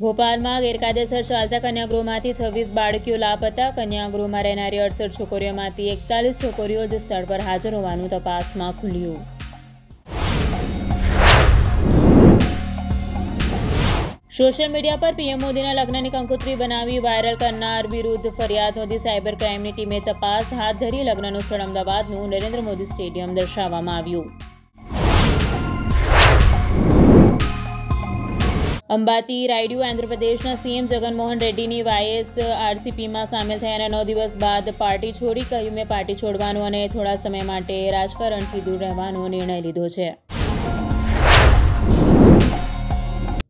ભોપાલમાં ગેરકાયદેસર ચાલતા કન્યાગૃહમાંથી છવ્વીસ બાળકીઓ લાપતા કન્યાગૃહમાં રહેનારી અડસઠ છોકરીઓમાંથી એકતાલીસ છોકરીઓ જ સ્થળ પર હાજર હોવાનું તપાસમાં ખુલ્યું. સોશિયલ મીડિયા પર પીએમ મોદીના લગ્નની કંકોત્રી બનાવી વાયરલ કરનાર વિરુદ્ધ ફરિયાદ નોંધી સાયબર ક્રાઇમની ટીમે તપાસ હાથ ધરી લગ્નનું સ્થળ અમદાવાદનું નરેન્દ્ર મોદી સ્ટેડિયમ દર્શાવવામાં આવ્યું. અંબાતી રાયડુ આંધ્રપ્રદેશના સીએમ જગનમોહન રેડ્ડીની વાયએસ આરસીપીમાં સામેલ થયાના નવ દિવસ બાદ પાર્ટી છોડી કહ્યું, મેં પાર્ટી છોડવાનું અને થોડા સમય માટે રાજકારણથી દૂર રહેવાનો નિર્ણય લીધો છે.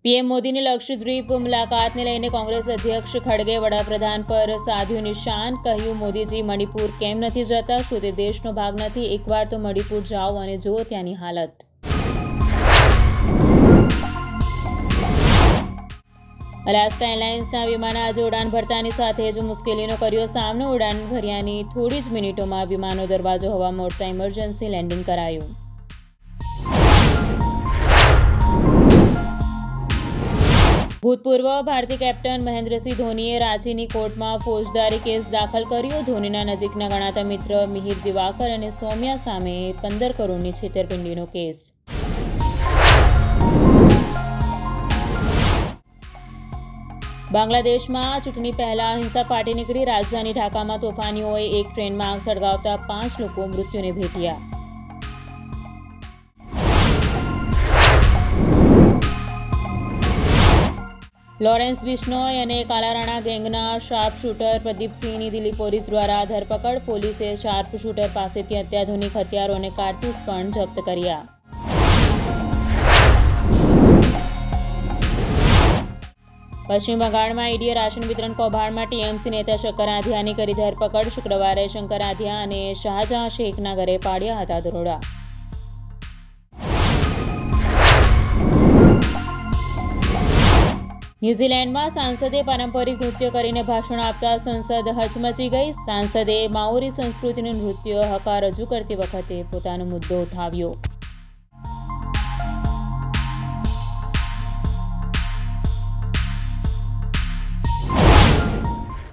પીએમ મોદીની લક્ષદ્વીપ મુલાકાતને લઈને કોંગ્રેસ અધ્યક્ષ ખડગે વડાપ્રધાન પર સાધ્યું નિશાન, કહ્યું, મોદીજી, મણિપુર કેમ નથી જતા? શું તે દેશનો ભાગ નથી? એકવાર તો મણિપુર જાઓ અને જુઓ ત્યાંની હાલત. અલાસ્કા એરલાઇન્સના વિમાન આજે ઉડાન ભરતાની સાથે જ મુશ્કેલીનો કર્યો સામનો. ઉડાન ભર્યાની થોડી જ મિનિટોમાં વિમાનનો દરવાજો હવા મોડતા ઇમરજન્સી લેન્ડિંગ કરાયું. ભૂતપૂર્વ ભારતીય કેપ્ટન મહેન્દ્રસિંહ ધોનીએ રાંચીની કોર્ટમાં ફોજદારી કેસ દાખલ કર્યો. ધોનીના નજીકના ગણાતા મિત્ર મિહિર દિવાકર અને સૌમ્યા સામે પંદર કરોડની છેતરપિંડીનો કેસ. બાંગ્લાદેશમાં ચૂંટણી પહેલા હિંસા ફાટી નીકળી. રાજધાની ઢાકામાં તોફાનીઓએ એક ટ્રેનમાં આગ સળગાવતા પાંચ લોકો મૃત્યુને ભેટ્યા. લોરેન્સ બિશ્નોય અને કાલારાણા ગેંગના શાર્પ શૂટર પ્રદીપસિંહની દિલ્હી પોલીસ દ્વારા ધરપકડ. પોલીસે શાર્પ શૂટર પાસેથી અત્યાધુનિક હથિયારો અને કારતૂસ પણ જપ્ત કર્યા. પશ્ચિમ બંગાળમાં ઈડીએ રાશન વિતરણ કૌભાંડમાં ટીએમસી નેતા શંકર આધિયાની કરી ધરપકડ. શુક્રવારે શંકર આધિયા અને શાહજહાં શેખના ઘરે પાડ્યા હતા દરોડા. ન્યૂઝીલેન્ડમાં સાંસદે પારંપરિક નૃત્ય કરીને ભાષણ આપતા સંસદ હચમચી ગઈ. સાંસદે માઓરી સંસ્કૃતિનું નૃત્ય હકાર રજૂ કરતી વખતે પોતાનો મુદ્દો ઉઠાવ્યો.